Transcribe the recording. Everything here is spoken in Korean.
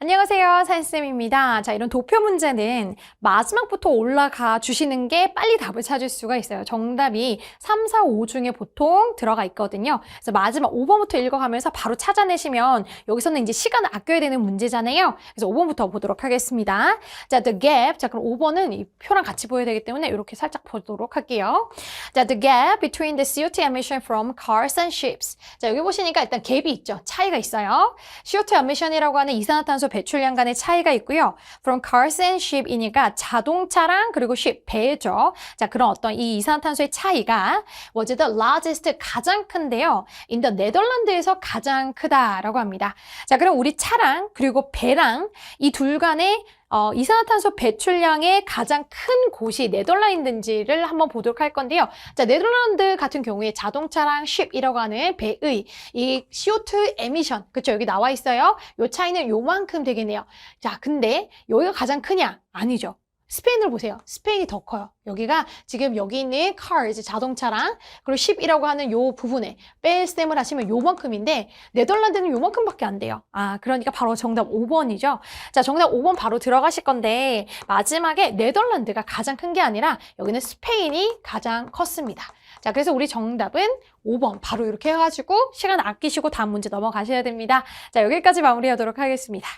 안녕하세요. 사인쌤입니다. 자, 이런 도표 문제는 마지막부터 올라가 주시는 게 빨리 답을 찾을 수가 있어요. 정답이 3, 4, 5 중에 보통 들어가 있거든요. 그래서 마지막 5번부터 읽어가면서 바로 찾아내시면 여기서는 이제 시간을 아껴야 되는 문제잖아요. 그래서 5번부터 보도록 하겠습니다. 자, the gap. 자, 그럼 5번은 이 표랑 같이 보여야 되기 때문에 이렇게 살짝 보도록 할게요. 자, the gap between the CO2 emission from cars and ships. 자, 여기 보시니까 일단 갭이 있죠. 차이가 있어요. CO2 emission이라고 하는 이산화탄소 배출량 간의 차이가 있고요. From cars and ship이니까 자동차랑 그리고 ship, 배죠. 자, 그런 어떤 이 이산화탄소의 차이가 was the largest 가장 큰데요. in the 네덜란드에서 가장 크다라고 합니다. 자, 그럼 우리 차랑 그리고 배랑 이 둘 간의 어, 이산화탄소 배출량의 가장 큰 곳이 네덜란드인지를 한번 보도록 할 건데요. 자, 네덜란드 같은 경우에 자동차랑 ship이라고 하는 배의 이 CO2 에미션, 그쵸? 여기 나와 있어요. 요 차이는 요만큼 되겠네요. 자, 근데 여기가 가장 크냐? 아니죠. 스페인을 보세요. 스페인이 더 커요. 여기가 지금 여기 있는 cars, 자동차랑 그리고 ship이라고 하는 요 부분에 뺄셈을 하시면 요만큼인데 네덜란드는 요만큼밖에 안 돼요. 아, 그러니까 바로 정답 5번이죠. 자, 정답 5번 바로 들어가실 건데 마지막에 네덜란드가 가장 큰 게 아니라 여기는 스페인이 가장 컸습니다. 자, 그래서 우리 정답은 5번 바로 이렇게 해가지고 시간 아끼시고 다음 문제 넘어가셔야 됩니다. 자, 여기까지 마무리하도록 하겠습니다.